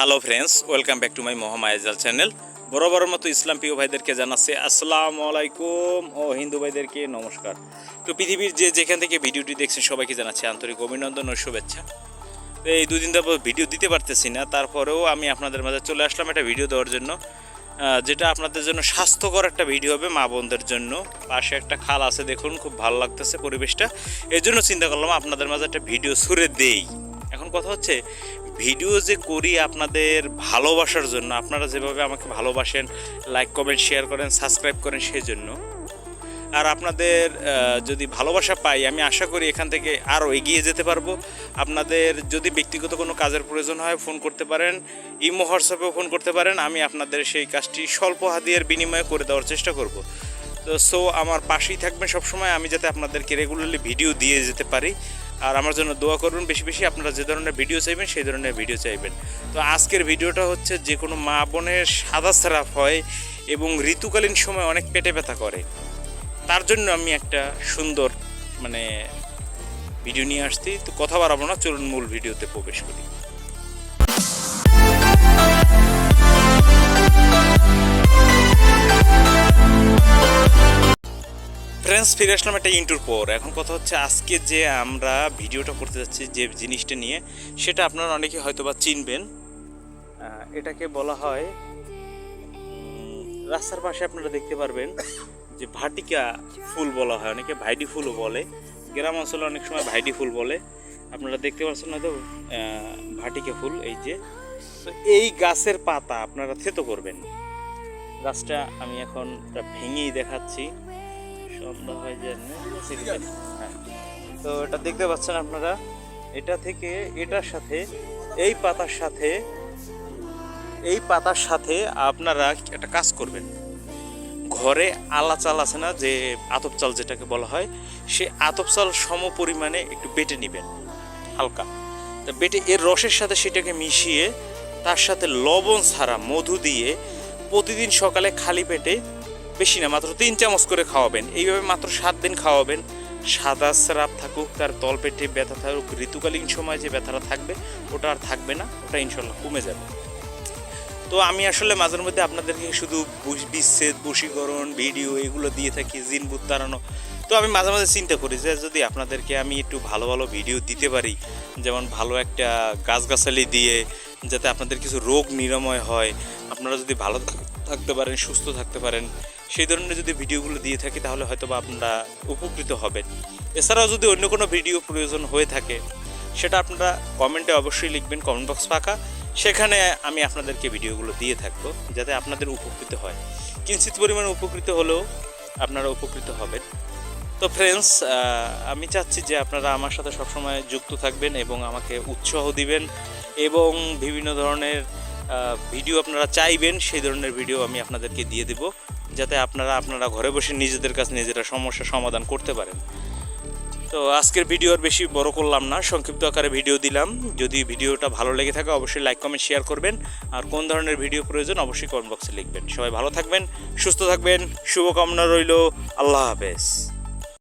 Hello friends welcome back to my মোহাম্মাইজাল channel বরাবরের মতো ইসলাম প্রিয় ভাইদেরকে জানাচ্ছে, আসসালামু আলাইকুম। ও হিন্দু ভাইদেরকে নমস্কার। তো পৃথিবীর যে যেখান থেকে ভিডিওটি দেখছেন, সবাইকে জানাচ্ছি আন্তরিক অভিনন্দন ও শুভেচ্ছা। তো এই দুদিন ধরে ভিডিও দিতে পারতেছি না, তারপরেও আমি আপনাদের মাঝে চলে আসলাম একটা ভিডিও দেওয়ার জন্য। যেটা আপনাদের জন্য স্বাস্থ্যকর একটা ভিডিও হবে মা বোনদের জন্য। পাশে একটা খাল আছে, দেখুন, খুব ভালো লাগতেছে পরিবেশটা। এই জন্য চিন্তা করলাম আপনাদের মাঝে একটা ভিডিও সুরে দেই। এখন কথা হচ্ছে ভিডিও যে করি আপনাদের ভালোবাসার জন্য, আপনারা যেভাবে আমাকে ভালোবাসেন লাইক কমেন্ট শেয়ার করেন সাবস্ক্রাইব করেন সেই জন্য আর আপনাদের যদি ভালোবাসা পাই, আমি আশা করি এখান থেকে আরও এগিয়ে যেতে পারব। আপনাদের যদি ব্যক্তিগত কোনো কাজের প্রয়োজন হয় ফোন করতে পারেন, ইমো হোয়াটসঅ্যাপেও ফোন করতে পারেন, আমি আপনাদের সেই কাজটি স্বল্প হাদিয়ার বিনিময়ে করে দেওয়ার চেষ্টা করব। তো সো আমার পাশেই থাকবেন সবসময়, আমি যাতে আপনাদেরকে রেগুলারলি ভিডিও দিয়ে যেতে পারি। আর আমার জন্য দোয়া করবেন, বেশি বেশি আপনারা যে ধরনের ভিডিও চাইবেন, সেই ধরনের ভিডিও চাইবেন। তো আজকের ভিডিওটা হচ্ছে যে কোনো মা বোনের সাদা স্রাপ হয় এবং ঋতুকালীন সময় অনেক পেটে ব্যথা করে। তার জন্য আমি একটা সুন্দর মানে ভিডিও নিয়ে আসছি। তো কথা বাড়াবো না, চলুন মূল ভিডিওতে প্রবেশ করি। ফ্রেন্ডস ফিরে আসলাম একটা ইন্টুর পর। এখন কথা হচ্ছে আজকে যে আমরা ভিডিওটা করতে যাচ্ছি যে জিনিসটা নিয়ে, সেটা আপনারা অনেকে হয়তো বা চিনবেন এটাকে বলা হয় রাস্তার পাশে আপনারা দেখতে পারবেন যে ভাটিকা ফুল বলা হয়। অনেকে ভাইডি ফুলও বলে। গ্রাম অঞ্চলে অনেক সময় ভাইডি ফুল বলে। আপনারা দেখতে পাচ্ছেন হয়তো ভাটিকা ফুল, এই যে। তো এই গাছের পাতা আপনারা থেতো করবেন। গাছটা আমি এখন ভেঙেই দেখাচ্ছি। হয়ে হ্যাঁ? তো এটা দেখতে পাচ্ছেন আপনারা, এটা থেকে এটার সাথে, এই পাতার সাথে, এই পাতার সাথে আপনারা একটা কাজ করবেন। ঘরে আলা চাল আছে না, যে আতপ চাল যেটাকে বলা হয়, সে আতপ চাল সম পরিমাণে একটু বেটে নেবেন, হালকা। তা বেটে এর রসের সাথে সেটাকে মিশিয়ে, তার সাথে লবণ ছাড়া মধু দিয়ে প্রতিদিন সকালে খালি পেটে বেশি না, মাত্র তিন চামচ করে খাওয়াবেন। এইভাবে মাত্র সাত দিন খাওয়াবেন। সাদা স্রাব থাকুক, তার তলপেটে ব্যথা থাকুক, ঋতুকালীন সময় যে ব্যথাটা থাকবে, ওটা আর থাকবে না, ওটা ইনশাল্লাহ কমে যাবে। তো আমি আসলে মাঝের মধ্যে আপনাদেরকে শুধু বিচ্ছেদ, বশীকরণ, ভিডিও এগুলো দিয়ে থাকি, জিন ভূত তাড়ানো তো আমি মাঝে মাঝে চিন্তা করি যে, যদি আপনাদেরকে আমি একটু ভালো ভালো ভিডিও দিতে পারি, যেমন ভালো একটা গাছগাছালি দিয়ে, যাতে আপনাদের কিছু রোগ নিরাময় হয়, আপনারা যদি ভালো থাক- থাকতে পারেন, সুস্থ থাকতে পারেন সেই ধরনের যদি ভিডিওগুলো দিয়ে থাকি, তাহলে হয়তো বা আপনারা উপকৃত হবেন। এছাড়াও যদি অন্য কোনো ভিডিও প্রয়োজন হয়ে থাকে, সেটা আপনারা কমেন্টে অবশ্যই লিখবেন, কমেন্ট বক্স ফাঁকা। সেখানে আমি আপনাদেরকে ভিডিওগুলো দিয়ে থাকব, যাতে আপনাদের উপকৃত হয়। কিঞ্চিত পরিমাণে উপকৃত হলেও আপনারা উপকৃত হবেন। তো ফ্রেন্ডস আমি চাচ্ছি যে আপনারা আমার সাথে সবসময় যুক্ত থাকবেন এবং আমাকে উৎসাহ দিবেন এবং বিভিন্ন ধরনের ভিডিও আপনারা চাইবেন, সেই ধরনের ভিডিও আমি আপনাদেরকে দিয়ে দেব। যাতে আপনারা আপনারা ঘরে বসে নিজেদের কাছে নিজেরা সমস্যা সমাধান করতে পারেন। তো আজকের ভিডিও আর বেশি বড় করলাম না, সংক্ষিপ্ত আকারে ভিডিও দিলাম। যদি ভিডিওটা ভালো লেগে থাকে, অবশ্যই লাইক কমেন্ট শেয়ার করবেন। আর কোন ধরনের ভিডিও প্রয়োজন, অবশ্যই কমেন্ট বক্সে লিখবেন। সবাই ভালো থাকবেন, সুস্থ থাকবেন, শুভকামনা রইল, আল্লাহ হাফেজ।